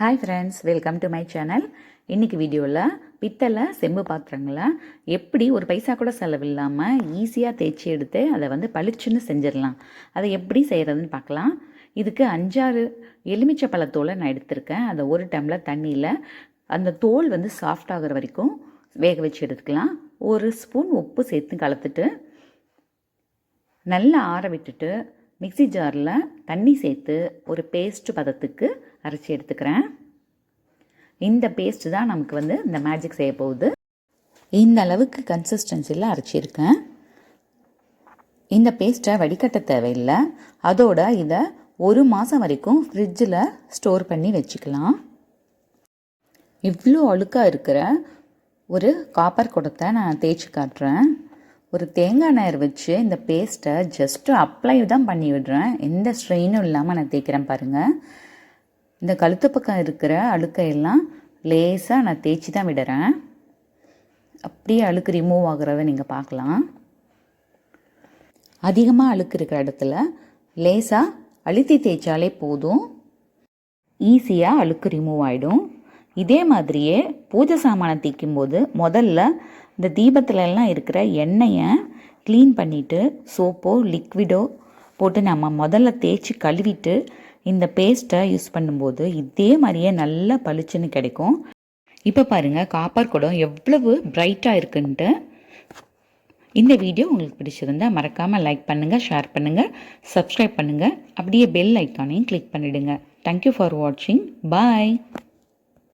Hi friends welcome to my channel இன்றைக்கி வீடியோவில் பித்தளை செம்பு பாத்திரங்களை எப்படி ஒரு பைசா கூட செலவில்லாமல் ஈஸியாக தேய்ச்சி எடுத்து அதை வந்து பளிச்சுன்னு செஞ்சிடலாம். அதை எப்படி செய்கிறதுன்னு பார்க்கலாம். இதுக்கு அஞ்சாறு எலுமிச்சை பழத்தோலை நான் எடுத்திருக்கேன். அதை ஒரு டம்ளர் தண்ணியில் அந்த தோல் வந்து சாஃப்ட் ஆகிற வரைக்கும் வேக வச்சு எடுத்துக்கலாம். ஒரு ஸ்பூன் உப்பு சேர்த்து கலந்துட்டு நல்லா ஆற விட்டுட்டு மிக்ஸி ஜாரில் தண்ணி சேர்த்து ஒரு பேஸ்ட் பதத்துக்கு அரைச்சி எடுத்துக்கிறேன். இந்த பேஸ்ட் தான் நமக்கு வந்து இந்த மேஜிக் செய்ய போகுது. இந்த அளவுக்கு கன்சிஸ்டன்சியில் அரைச்சிருக்கேன் இந்த பேஸ்ட்டை வடிகட்ட தேவையில்லை. அதோட இதை ஒரு மாதம் வரைக்கும் ஃப்ரிட்ஜில் ஸ்டோர் பண்ணி வச்சுக்கலாம். இவ்வளோ அழுக்காக இருக்கிற ஒரு காப்பர் குடத்தை நான் தேய்ச்சி காட்டுறேன். ஒரு தேங்காய் நார் வச்சு இந்த பேஸ்ட்டை ஜஸ்ட்டு அப்ளை தான் பண்ணி விடுறேன். எந்த ஸ்ட்ரெயினும் இல்லாமல் நான் தேய்க்கிறேன் பாருங்கள் இந்த கழுத்து பக்கம் இருக்கிற அழுக்கையெல்லாம் லேசாக நான் தேய்ச்சி தான் விடுறேன். அப்படியே அழுக்கு ரிமூவ் ஆகுறத நீங்கள் பார்க்கலாம். அதிகமாக அழுக்கு இருக்கிற இடத்துல லேசாக அழுத்தி தேய்ச்சாலே போதும். ஈஸியாக அழுக்கு ரிமூவ் ஆகிடும் இதே மாதிரியே பூஜை சாமானை தேய்க்கும் போது முதல்ல இந்த தீபத்துலலாம் இருக்கிற எண்ணெயை க்ளீன் பண்ணிவிட்டு சோப்போ லிக்விடோ போட்டு நம்ம முதல்ல தேய்ச்சி கழுவிட்டு இந்த பேஸ்ட்டை யூஸ் பண்ணும்போது இதே மாதிரியே நல்லா பளிச்சுன்னு கிடைக்கும். இப்போ பாருங்கள் காப்பர் குடம் எவ்வளவு பிரைட்டாக இருக்குன்ட்டு. இந்த வீடியோ உங்களுக்கு பிடிச்சிருந்தா மறக்காமல் லைக் பண்ணுங்கள் ஷேர் பண்ணுங்கள் சப்ஸ்கிரைப் பண்ணுங்கள் அப்படியே பெல் ஐக்கானையும் கிளிக் பண்ணிவிடுங்க தேங்க்யூ ஃபார் வாட்சிங் பாய்